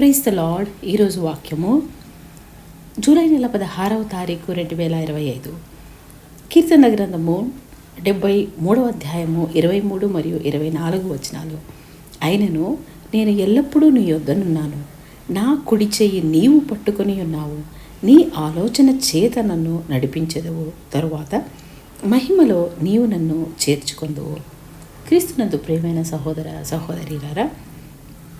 Price the lord. ఈరోజు వాక్యము July నెల పదహారవ తారీఖు రెండు వేల ఇరవై ఐదు. కీర్తన గ్రంథము డెబ్బై మూడవ అధ్యాయము ఇరవై మూడు మరియు ఇరవై నాలుగు వచనాలు. అయినను నేను ఎల్లప్పుడూ నీ యొద్దనున్నాను. నా కుడి చెయ్యి నీవు పట్టుకొని ఉన్నావు. నీ ఆలోచన చేత నన్ను నడిపించదవు. తరువాత మహిమలో నీవు నన్ను చేర్చుకొందువు. క్రీస్తునందు ప్రేమైన సహోదర సహోదరిలారా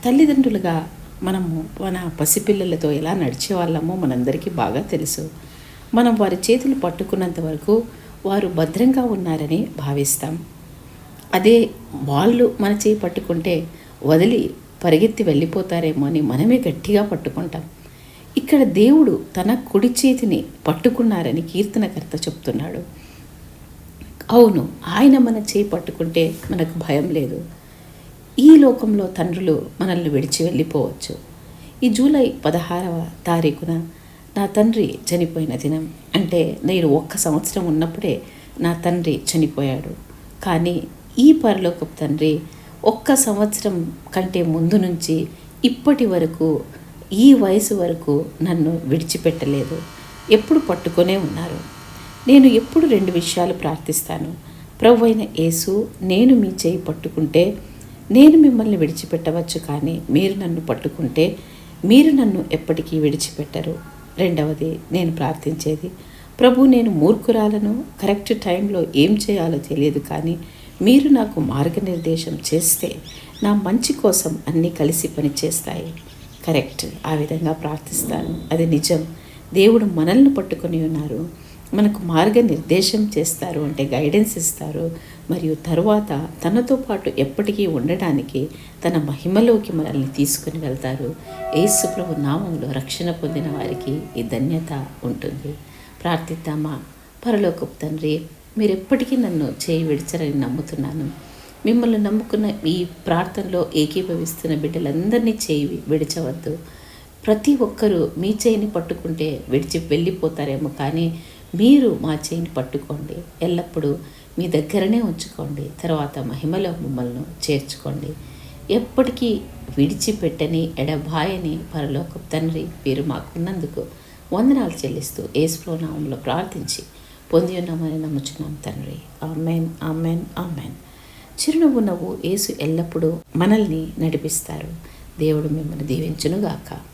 తల్లిదండ్రులుగా మనము మన పసిపిల్లలతో ఎలా నడిచేవాళ్ళమో మనందరికీ బాగా తెలుసు. మనం వారి చేతులు పట్టుకున్నంత వరకు వారు భద్రంగా ఉన్నారని భావిస్తాం. అదే వాళ్ళు మన చేయి పట్టుకుంటే వదిలి పరిగెత్తి వెళ్ళిపోతారేమో అని మనమే గట్టిగా పట్టుకుంటాం. ఇక్కడ దేవుడు తన కుడి చేతిని పట్టుకున్నారని కీర్తనకర్త చెప్తున్నాడు. అవును ఆయన మన చేయి పట్టుకుంటే మనకు భయం లేదు. ఈ లోకంలో తండ్రులు మనల్ని విడిచి వెళ్ళిపోవచ్చు. ఈ జూలై పదహారవ తారీఖున నా తండ్రి చనిపోయిన దినం. అంటే నేను ఒక్క సంవత్సరం ఉన్నప్పుడే నా తండ్రి చనిపోయాడు. కానీ ఈ పరలోకపు తండ్రి ఒక్క సంవత్సరం కంటే ముందు నుంచి ఇప్పటి వరకు ఈ వయసు వరకు నన్ను విడిచిపెట్టలేదు. ఎప్పుడు పట్టుకొనే ఉన్నారు. నేను ఎప్పుడు రెండు విషయాలు ప్రార్థిస్తాను. ప్రభు అయిన యేసు నేను మీ చేయి పట్టుకుంటే నేను మిమ్మల్ని విడిచిపెట్టవచ్చు కానీ మీరు నన్ను పట్టుకుంటే మీరు నన్ను ఎప్పటికీ విడిచిపెట్టరు. రెండవది నేను ప్రార్థించేది. ప్రభు నేను మూర్ఖురాలను కరెక్ట్ టైంలో ఏం చేయాలో తెలియదు కానీ మీరు నాకు మార్గనిర్దేశం చేస్తే నా మంచి కోసం అన్నీ కలిసి పనిచేస్తాయి కరెక్ట్. ఆ విధంగా ప్రార్థిస్తాను. అది నిజం. దేవుడు మనల్ని పట్టుకొని ఉన్నారు. మనకు మార్గనిర్దేశం చేస్తారు అంటే గైడెన్స్ ఇస్తారు. మరియు తరువాత తనతో పాటు ఎప్పటికీ ఉండడానికి తన మహిమలోకి మనల్ని తీసుకుని వెళ్తారు. ఏసుప్రభు నామంలో రక్షణ పొందిన వారికి ఈ ధన్యత ఉంటుంది. ప్రార్థిద్దామా? పరలోకపు తండ్రి మీరు ఎప్పటికీ నన్ను చేయి విడిచరని నమ్ముతున్నాను. మిమ్మల్ని నమ్ముకున్న ఈ ప్రార్థనలో ఏకీభవిస్తున్న బిడ్డలందరినీ చేయి విడిచవద్దు. ప్రతి ఒక్కరూ మీ చేయిని పట్టుకుంటే విడిచి వెళ్ళిపోతారేమో కానీ మీరు మా చేయిని పట్టుకోండి. ఎల్లప్పుడూ మీ దగ్గరనే ఉంచుకోండి. తర్వాత మహిమలో మిమ్మల్ని చేర్చుకోండి. ఎప్పటికీ విడిచిపెట్టని ఎడబాయని పరలోక తండ్రి మీరు మాకున్నందుకు వందనాలు చెల్లిస్తూ ఏసుప్రోనామంలో ప్రార్థించి పొంది ఉన్నామని నమ్ముచున్నాం తండ్రి. Amen amen amen. చిరునవ్వు నవ్వు ఏసు ఎల్లప్పుడూ మనల్ని నడిపిస్తారు. దేవుడు మిమ్మల్ని దీవించునుగాక.